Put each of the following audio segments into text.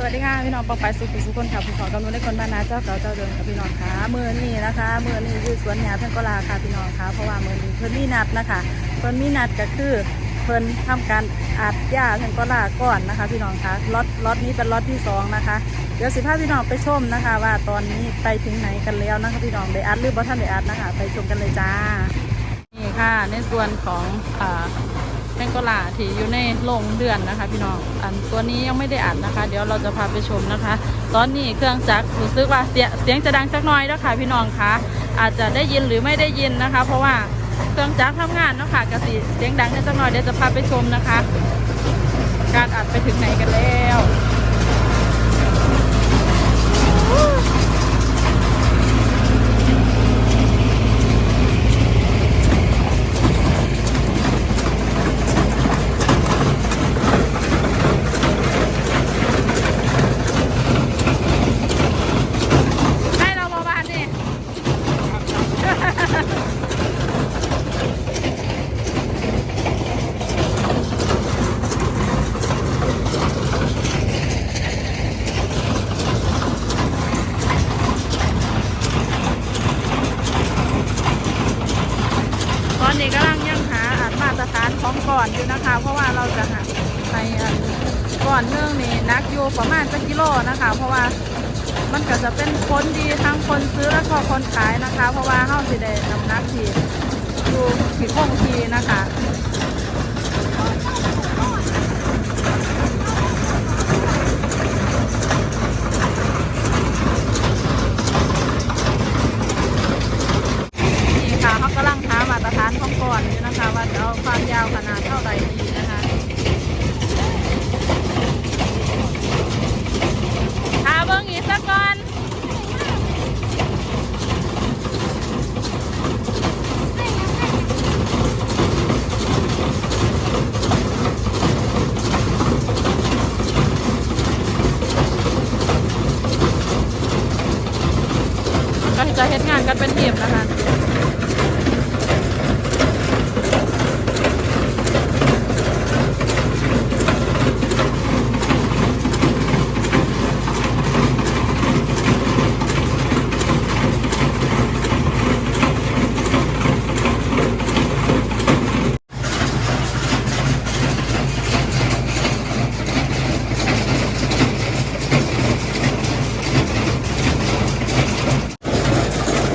สวัสดีค่ะพี่น้องปองไปสุขุสุขคนค่ะผู้ขอกำลังได้คนบ้านนาเจ้าเก่าเจ้าเดิมค่ะพี่น้องค่ะเมื่อนี้นะคะเมื่อนี้อยู่สวนหญ้าเพิ่นก็ลาค่ะพี่น้องค่ะเพราะว่าเมื่อนี้เพิ่นมีนัดนะคะเพิ่นมีนัดก็คือเพิ่นทำการอัดหญ้าเพิ่นก็ลาก่อนนะคะ พี่น้องค่ะล็อตล็อตนี้เป็นล็อตที่สองนะคะเดี๋ยวสิพาพี่น้องไปชมนะคะ ว่าตอนนี้ไปถึงไหนกันแล้วนะคะพี่น้องได้อัดหรือบ่ท่านได้อัดนะคะ ไปชมกันเลยจ้านี่ค่ะในส่วนของอ่า แมงกลาที่อยู่ในโรงเดือนนะคะ พี่น้องอันตัวนี้ยังไม่ได้อัดนะคะ เดี๋ยวเราจะพาไปชมนะคะ ตอนนี้เครื่องจักรรู้สึกว่าเสียเสียงจะดังสักหน่อยนะคะพี่น้องคะอาจจะได้ยินหรือไม่ได้ยินนะคะ เพราะว่าเครื่องจักรทำงานเนาะค่ะกระสีเสียงดังสักหน่อยเดี๋ยวจะพาไปชมนะคะ การอัดไปถึงไหนกันแล้ว ให้เราประมาณนี้ ตอนนี้กำลังยังหาอันมาตรฐานของก่อนอยู่นะคะ เพราะว่าเราจะหาในอันก่อนเนื่องนี่นักอยู่ประมาณจะกิโลนะคะ เพราะว่ามันก็จะเป็นคนดีทั้งคนซื้อและก็คนขายนะคะ เพราะว่าเฮาสิได้นำนักที่อยู่ที่คงทีนะคะ นี่ค่ะเขากำลังหามาตรฐานของก่อนอยู่นะคะ ว่าจะเอาความยาวขนาดเท่าไหร่ดีนะคะหาเบิ้งอีกสักก่อนก็ จะเฮ็ดงานกันเป็นทีมนะคะ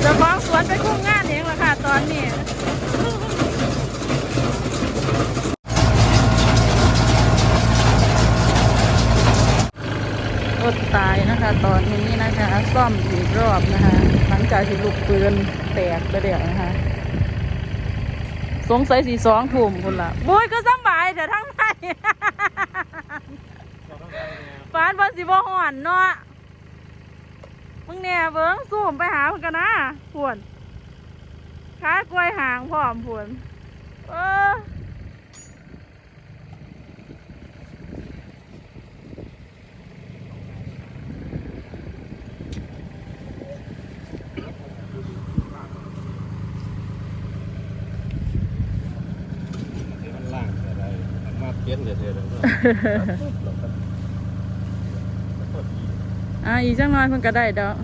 เจ้าของสวนไปคุมงานเองละค่ะ ตอนนี้ อดตายนะคะ ตอนนี้นะคะ ซ่อมอีกรอบนะคะ หลังจากที่ลูกปืนแตกไปเดียวนะคะ สงสัยสีสองทุ่มคุณละบุ้ยก็สำบายแต่ทั้งในฟานบอลสีบอห่อนเนาะมึงเนี่ยเบิ้งสูมไปหาเพิ่นกันนะพวนขากล้วยหางพร้อมพวนเออ มันล่างอะไรมา เปลี่ยนเดี๋ยวเธอแล้วก็อะอีกจังน้อยเพิ่นก็ได้ดอก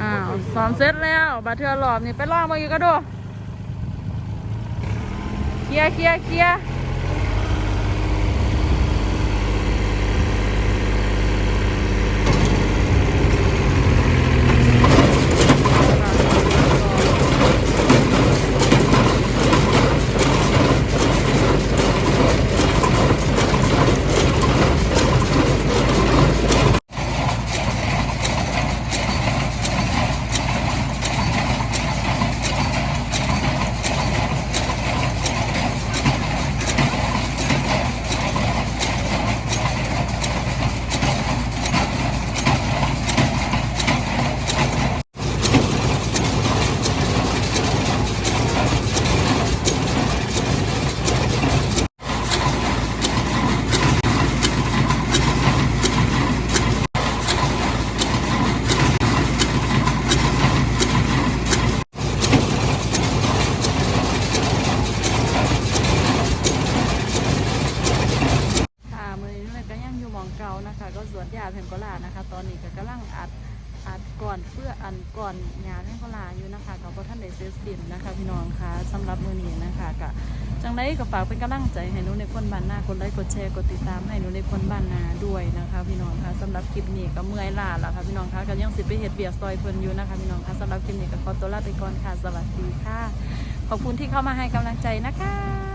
อ้าวซ้อมเสร็จแล้วบาเทือหลอบนี่ไปลองมาอีกก็ดูเคลียเคลียเคลีย ยาเพนโกลานะคะ ตอนนี้ก็กำลังอัดอัดก่อนเพื่ออันก่อนยาเพนโกลาอยู่นะคะก็บ่ท่านได้เสร็จสิ้นนะคะ พี่น้องคะสำหรับมือนี้นะคะก็จังไดก็ฝากเป็นกำลังใจให้หนูในคนบ้านนากดไลค์กดแชร์กดติดตามให้หนูในคนบ้านนาด้วยนะคะ พี่น้องคะสำหรับคลิปนี้ก็เมื่อยล้าแล้วค่ะพี่น้องคะก็ยังสิไปเฮ็ดเบียร์ซอยเพิ่นอยู่นะคะพี่น้องคะสำหรับคลิปนี้ก็ขอตัวลาไปก่อนค่ะสวัสดีค่ะ ขอบคุณที่เข้ามาให้กำลังใจนะคะ